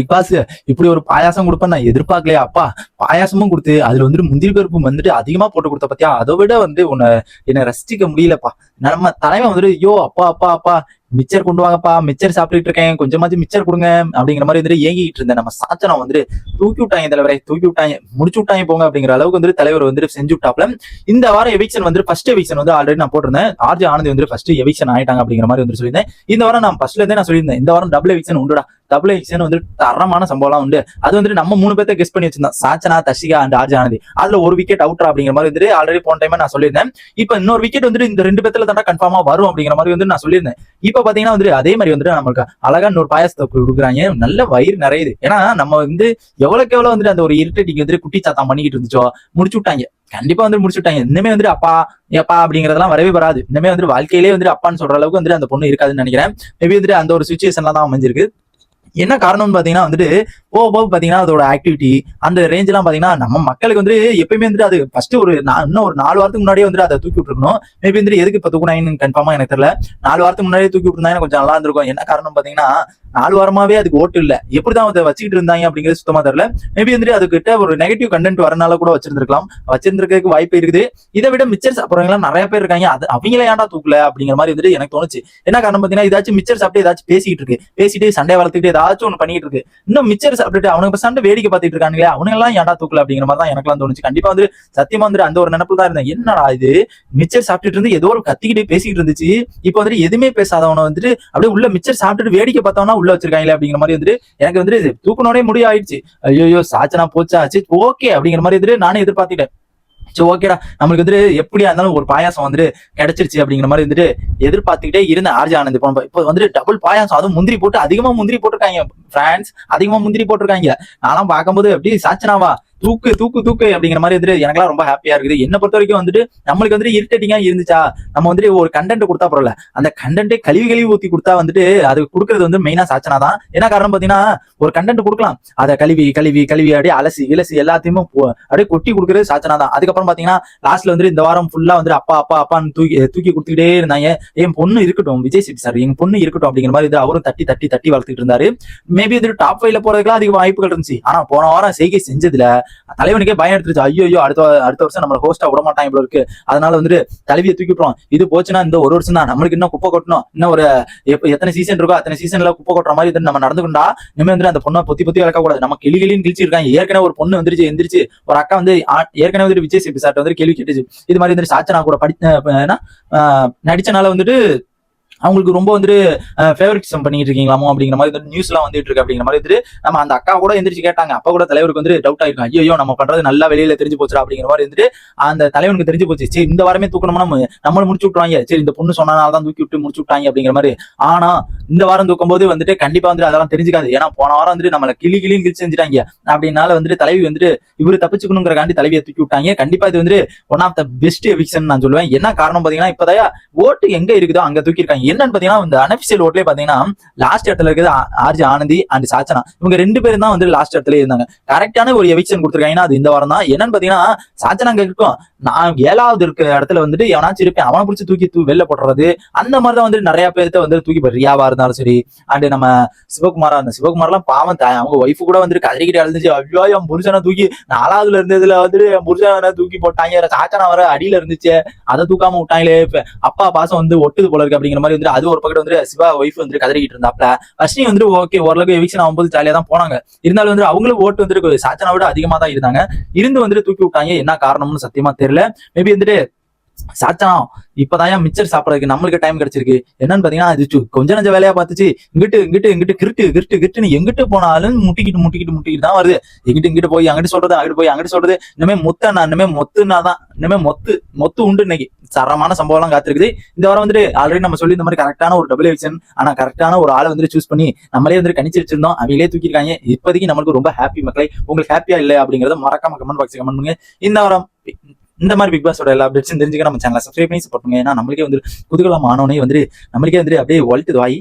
Big pass இப்படி ஒரு பாயாசம் கொடுப்பேன் நான் எதிர்பார்க்கலையா அப்பா. பாயாசமும் கொடுத்து அதுல வந்துட்டு முந்திரி பருப்பு வந்துட்டு அதிகமா போட்டு கொடுத்த பத்தியா? அதை விட வந்து உன்னை என்னை ரசிக்க முடியலப்பா. நம்ம தலைவன் வந்துட்டு ஐயோ அப்பா அப்பா அப்பா. மிச்சர் கொண்டு வாங்கப்பா. மிச்சர் சாப்பிட்டுட்டு இருக்கேன். கொஞ்சமாச்சும் மிச்சர் கொடுங்க. அப்படிங்கிற மாதிரி வந்துட்டு ஏங்கிட்டு இருந்தேன். நம்ம சாச்சனா வந்துட்டு தூக்கி விட்டாங்க தலைவரை தூக்கி விட்டாங்க. முடிச்சு விட்டாங்க போங்க அப்படிங்கிற அளவுக்கு வந்துட்டு தலைவர் வந்துட்டு செஞ்சு விட்டாப்ல இந்த வாரம் எவிக்ஷன் வந்து ஃபர்ஸ்ட் எவிக்ஷன் வந்து ஆல்ரெடி நான் போட்டிருந்தேன். ஆர்ஜி ஆனந்த் வந்து ஃபர்ஸ்ட் எவிக்ஷன் ஆயிட்டாங்க அப்படிங்கிற மாதிரி வந்து சொல்லியிருந்தேன். இந்த வாரம் நான் ஃபர்ஸ்ட்ல இருந்தே நான் சொல்லியிருந்தேன். இந்த வாரம் டபுள் எவிக்ஷன் உண்டுடா. டபுள் எவிக்ஷன் வந்து தரமான சம்பவம்லாம் உண்டு. அது வந்துட்டு நம்ம மூணு பேர்த்த கெஸ்ட் பண்ணி வச்சிருந்தோம். சாச்சனா தஷிகா அண்ட் ஆர்ஜானதி அதுல ஒரு விக்கெட் அவுட்ரா அப்படிங்கிற மாதிரி வந்துட்டு ஆல்ரெடி போன டைம் நான் சொல்லியிருந்தேன். இப்போ இன்னொரு விக்கெட் வந்துட்டு இந்த ரெண்டு பேர்த்துல தாண்டா கன்ஃபார்மா வரும் அப்படிங்கிற மாதிரி வந்து நான் சொல்லியிருந்தேன். இப்போ பாத்தீங்கன்னா வந்துட்டு அதே மாதிரி வந்துட்டு நம்மளுக்கு அழகா இன்னொரு பாயசத்தை கொடுக்குறாங்க. நல்ல வயிறு நிறையுது. ஏன்னா நம்ம வந்து எவ்வளவுக்கு எவ்வளவு வந்துட்டு அந்த ஒரு இருட்டடிக்கு வந்துட்டு குட்டி சாத்தம் பண்ணிக்கிட்டு இருந்துச்சோ முடிச்சு விட்டாங்க. கண்டிப்பா வந்து முடிச்சு விட்டாங்க. இன்னுமே வந்துட்டு அப்பா ஏப்பா அப்படிங்கறதெல்லாம் வரவே வராது. இன்னுமே வந்துட்டு வாழ்க்கையிலே வந்துட்டு அப்பான்னு சொல்ற அளவுக்கு வந்துட்டு அந்த பொண்ணு இருக்காதுன்னு நினைக்கிறேன். மேபி வந்துட்டு அந்த ஒரு சுச்சுவேஷன்ல தான் அமைஞ்சிருக்கு. என்ன காரணம்னு பாத்தீங்கன்னா வந்துட்டு போக போக பாத்தீங்கன்னா அதோட ஆக்டிவிட்டி அந்த ரேஞ்ச் எல்லாம் பாத்தீங்கன்னா நம்ம மக்களுக்கு வந்து எப்பயுமே வந்துட்டு அது ஃபர்ஸ்ட் ஒரு இன்னும் ஒரு நாலு வாரத்துக்கு முன்னாடியே வந்துட்டு அதை தூக்கி விட்டுருக்கணும். மேபி வந்துட்டு எதுக்கு இப்போ தூக்குனாங்கன்னு கன்ஃபார்மா எனக்கு தெரியல. நாலு வாரத்துக்கு முன்னாடியே தூக்கி விட்டுருந்தாங்க கொஞ்சம் நல்லா இருந்திருக்கும். என்ன காரணம் பாத்தீங்கன்னா நாலு வாரமாவே அதுக்கு ஓட்டு இல்ல. எப்படிதான் அதை வச்சுக்கிட்டு இருந்தாங்க அப்படிங்கிறது சுத்தமா தெரியல. மேபி வந்துட்டு அதுக்கிட்ட ஒரு நெகட்டிவ் கண்டென்ட் வரனால கூட வச்சிருந்திருக்கலாம். வச்சிருந்திருக்கிறதுக்கு வாய்ப்பு இருக்குது. இதை விட மிச்சர் சாப்பிட்றவங்களாம் நிறைய பேர் இருக்காங்க. அது அவங்கள ஏன்டா தூக்கல அப்படிங்கிற மாதிரி வந்துட்டு எனக்கு தோணுச்சு. என்ன காரணம் பாத்தீங்கன்னா ஏதாச்சும் மிச்சர் சாப்பிட்டு ஏதாச்சும் பேசிக்கிட்டு இருக்கு. பேசிட்டு சண்டை வளர்த்துக்கிட்டு ஏதாச்சும் ஒண்ணு பண்ணிட்டு இருக்கு. இன்னும் மிச்சர் சாப்பிட்டுட்டு அவனுக்கு இப்ப சண்டை வேடிக்கை பார்த்துட்டு இருக்காங்களே அவனுங்க எல்லாம் ஏன்டா தூக்கல அப்படிங்கிற மாதிரி தான் எனக்குலாம் தோணுச்சு. கண்டிப்பா வந்து சத்தியமா வந்துட்டு அந்த ஒரு நினைப்பு தான் இருந்தேன். என்னடா இது? மிச்சர் சாப்பிட்டுட்டு இருந்து ஏதோ ஒரு கத்திக்கிட்டு பேசிக்கிட்டு இருந்துச்சு. இப்போ வந்துட்டு எதுவுமே பேசாதவனை வந்துட்டு அப்படியே உள்ள மிச்சர் சாப்பிட்டுட்டு வேடிக்கை பார்த்தவனா உள்ள வச்சிருக்காங்களே அப்படிங்கிற மாதிரி வந்துட்டு எனக்கு வந்துட்டு தூக்கணோடே முடிய ஆயிடுச்சு ஐயோ சாச்சனா போச்சா ஓகே அப்படிங்கிற மாதிரி வந்துட்டு நானே எதிர்பார்த்துட்டேன். சரி ஓகேடா நம்மளுக்கு வந்துட்டு எப்படியா இருந்தாலும் ஒரு பாயாசம் வந்துட்டு கிடைச்சிருச்சு அப்படிங்கிற மாதிரி வந்துட்டு எதிர்பார்த்துக்கிட்டே இருந்த ஆர்ஜி ஆனந்த் இப்போ இப்போ வந்துட்டு டபுள் பாயாசம் அதுவும் முந்திரி போட்டு அதிகமா முந்திரி போட்டிருக்காங்க பிரான்ஸ் அதிகமா முந்திரி போட்டிருக்காங்க. நான்லாம் பார்க்கும்போது எப்படி சாச்சனாவா தூக்கு தூக்கு தூக்கு அப்படிங்கிற மாதிரி வந்துட்டு எனக்குலாம் ரொம்ப ஹாப்பியா இருக்குது. என்ன பொறுத்த வரைக்கும் வந்துட்டு நம்மளுக்கு வந்துட்டு இரிட்டேட்டிங்கா இருந்துச்சா? நம்ம வந்துட்டு ஒரு கண்டென்ட் கொடுத்தா பரவாயில்ல அந்த கண்டென்ட்டே கழுவி கழிவு ஊத்தி கொடுத்தா வந்துட்டு அது கொடுக்கறது வந்து மெயினா சாச்சனா தான். என்ன காரணம் பாத்தீங்கன்னா ஒரு கண்டென்ட் கொடுக்கலாம். அதை கழுவி கழுவி கழுவி அப்படியே அலசி இலசி எல்லாத்தையுமே போ- அப்படியே கொட்டி கொடுக்கறது சாச்சனா தான். அதுக்கப்புறம் பாத்தீங்கன்னா லாஸ்ட்ல வந்துட்டு இந்த வாரம் ஃபுல்லா வந்துட்டு அப்பா அப்பா அப்பான்னு தூக்கி தூக்கி கொடுத்துக்கிட்டே இருந்தாங்க. என் பொண்ணு இருக்கட்டும் விஜய் சிட்டி சார் என் பொண்ணு இருக்கட்டும் அப்படிங்கிற மாதிரி இது அவரும் தட்டி தட்டி தட்டி வளர்த்துட்டு இருந்தாரு. மேபி வந்துட்டு டாப் ஃபைவ்ல போறதுக்குலாம் அதிக வாய்ப்புகள் இருந்துச்சு. ஆனா போன வாரம் செய்கை செஞ்சதுல தலைவனுக்கே பயம் எடுத்துருச்சு. ஐயோ ஐயோ அடுத்த அடுத்த வருஷம் நம்மள ஹோஸ்டா விட மாட்டான் இவ்வளவு இருக்கு. அதனால வந்துட்டு தலைவியை தூக்கிட்டோம் இது போச்சுன்னா இந்த ஒரு வருஷம் தான் நம்மளுக்கு இன்னும் குப்பை கொட்டணும். இன்னும் ஒரு எத்தனை சீசன் இருக்கோ அத்தனை சீசன்ல குப்பை கொட்டுற மாதிரி வந்து நம்ம நடந்துக்கிட்டா இனிமே வந்துட்டு அந்த பொண்ணை பொத்தி பொத்தி வளர்க்க கூடாது. நம்ம கிளி கிளின்னு கிழிச்சு இருக்காங்க. ஏற்கனவே ஒரு பொண்ணு வந்துருச்சு எந்திரிச்சு. ஒரு அக்கா வந்து ஏற்கனவே வந்துட்டு விஜய் சேபி சார்ட்ட வந்து கேள்வி கேட்டுச்சு. இது மாதிரி வந்துட்டு சாச்சனா கூட படி என்ன, நடிச்சனால வந்துட்டு அவங்களுக்கு ரொம்ப வந்துட்டு ஃபேவரட்டிசம் பண்ணிட்டு இருக்கீங்களாமோ அப்படிங்கிற மாதிரி வந்து நியூஸ்லாம் வந்துட்டு இருக்கு அப்படிங்கிற மாதிரி வந்துட்டு நம்ம அந்த அக்கா கூட எந்திரிச்சு கேட்டாங்க. அப்பா கூட தலைவருக்கு வந்து டவுட் ஆயிருக்கும். ஐயோ நம்ம பண்றது நல்லா வெளியில தெரிஞ்சு போச்சுடா அப்படிங்கிற மாதிரி வந்துட்டு அந்த தலைவனுக்கு தெரிஞ்சு போச்சு. சரி இந்த வாரமே தூக்கணும்னா நம்ம நம்மள முடிச்சு விட்டுருவாங்க. சரி இந்த பொண்ணு சொன்னனால தான் தூக்கி விட்டு முடிச்சு விட்டாங்க அப்படிங்கிற மாதிரி. ஆனா இந்த வாரம் தூக்கும் போது வந்துட்டு கண்டிப்பா வந்துட்டு அதெல்லாம் தெரிஞ்சுக்காது. ஏன்னா போன வாரம் வந்துட்டு நம்மள கிளி கிளின்னு கிழிச்சு செஞ்சுட்டாங்க. அப்படின்னால வந்துட்டு தலைவி வந்துட்டு இவரு தப்பிச்சுக்கணுங்கிறக்காண்டி தலைவியை தூக்கி விட்டாங்க. கண்டிப்பா இது வந்து one of the best eviction நான் சொல்லுவேன். என்ன காரணம் பாத்தீங்கன்னா இப்போதையா ஓட்டு எங்க இருக்குதோ அங்க தூக்கி இருக்காங்க என்னன்னு பாத்தீங்கன்னா இந்த அனபிஷியல் ஓட்லயே பாத்தீங்கன்னா லாஸ்ட் இடத்துல இருக்குது ஆர்ஜி ஆனந்தி அண்ட் சாச்சனா. இவங்க ரெண்டு பேரும் தான் வந்து லாஸ்ட் இடத்துல இருந்தாங்க. கரெக்டான ஒரு எவிக்ஷன் கொடுத்துருக்காங்கன்னா அது இந்த வாரம் தான். என்னன்னு பாத்தீங்கன்னா சாச்சனா கேட்கும் நான் ஏழாவது இருக்க இடத்துல வந்துட்டு எவனாச்சும் இருப்பேன். அவனை பிடிச்சி தூக்கி தூ வெளில போடுறது அந்த மாதிரி தான் வந்து நிறைய பேர்த்த வந்து தூக்கி போடுறது. ரியாவா இருந்தாலும் சரி அண்ட் நம்ம சிவகுமாரா அந்த சிவகுமார்லாம் பாவம் அவங்க ஒய்ஃபு கூட வந்துட்டு கதறிக்கிட்டு அழுந்துச்சு ஐயோ என் புருஷனை தூக்கி நாலாவதுல இருந்ததுல வந்துட்டு என் புருஷனை தூக்கி போட்டாங்க. சாச்சனா வர அடியில இருந்துச்சு. அதை தூக்காம விட்டாங்களே. அப்பா பாசம் வந்து ஒட்டுது போல இருக்கு அப்படிங்கிற மாதிரி வந்துட்டு அது ஒரு பக்கம் வந்து சிவா ஒய்ஃப் வந்து கதறிக்கிட்டு இருந்தாப்ல. அஸ்வினி வந்து ஓகே ஓரளவுக்கு எவிக்ஷன் ஆகும்போது ஜாலியா தான் போனாங்க. இருந்தாலும் வந்து அவங்களும் ஓட்டு வந்துட்டு சாச்சனா விட அதிகமா தான் இருந்தாங்க. இருந்து வந்துட்டு தூக்கி விட்டாங்க. என்ன காரணம்னு சத்தியமா தெரியல. மேபி வந்துட்டு சாச்சனா இப்பதான் மிச்சர் சாப்பிடறதுக்கு நம்மளுக்கு டைம் கிடைச்சிருக்கு. என்னன்னு பாத்தீங்கன்னா அது கொஞ்சம் கொஞ்ச நஞ்ச வேலையா பார்த்துச்சு. இங்கிட்டு இங்கிட்டு இங்கிட்டு கிருட்டு கிருட்டு கிருட்டுன்னு எங்கிட்டு போனாலும் முட்டிக்கிட்டு முட்டிக்கிட்டு முட்டிக்கிட்டு தான் வருது. எங்கிட்டு இங்கிட்டு போய் அங்கிட்டு சொல்றது அங்கிட்டு போய் அங்கிட்டு சொல்றது. இனிமே மொத்த நான் இனிமே மொத்துனா தான் இனிமே மொத்து மொத்து உண்டு இன்னைக்கு. சரமான சம்பவம் எல்லாம் காத்திருக்குது. இந்த வாரம் வந்துட்டு ஆல்ரெடி நம்ம சொல்லி இந்த மாதிரி கரெக்டான ஒரு டபுள் எக்ஷன் ஆனா கரெக்டான ஒரு ஆளை வந்துட்டு சூஸ் பண்ணி நம்மளே வந்து கணிச்சு வச்சிருந்தோம். அவங்களே தூக்கிருக்காங்க இப்போதைக்கு நம்மளுக்கு ரொம்ப ஹாப்பி மக்களை. உங்களுக்கு ஹாப்பியா இல்லை அப்படிங்கறத மறக்காம கமெண்ட் பாக்ஸ் கமெண்ட் பண்ணுங்க. இந்த வாரம் இந்த மாதிரி பிக் பாஸோட எல்லா அப்டேட்ஸும் தெரிஞ்சுக்க நம்ம சேனலை சப்ஸ்கிரைப் பண்ணி சப்போர்ட் பண்ணுங்க. ஏன்னா நம்மளுக்கே வந்து குதூகலம் ஆனோனே வந்து நம்மளுக்கே வந்து அப்படியே வளர்த்து வாய்.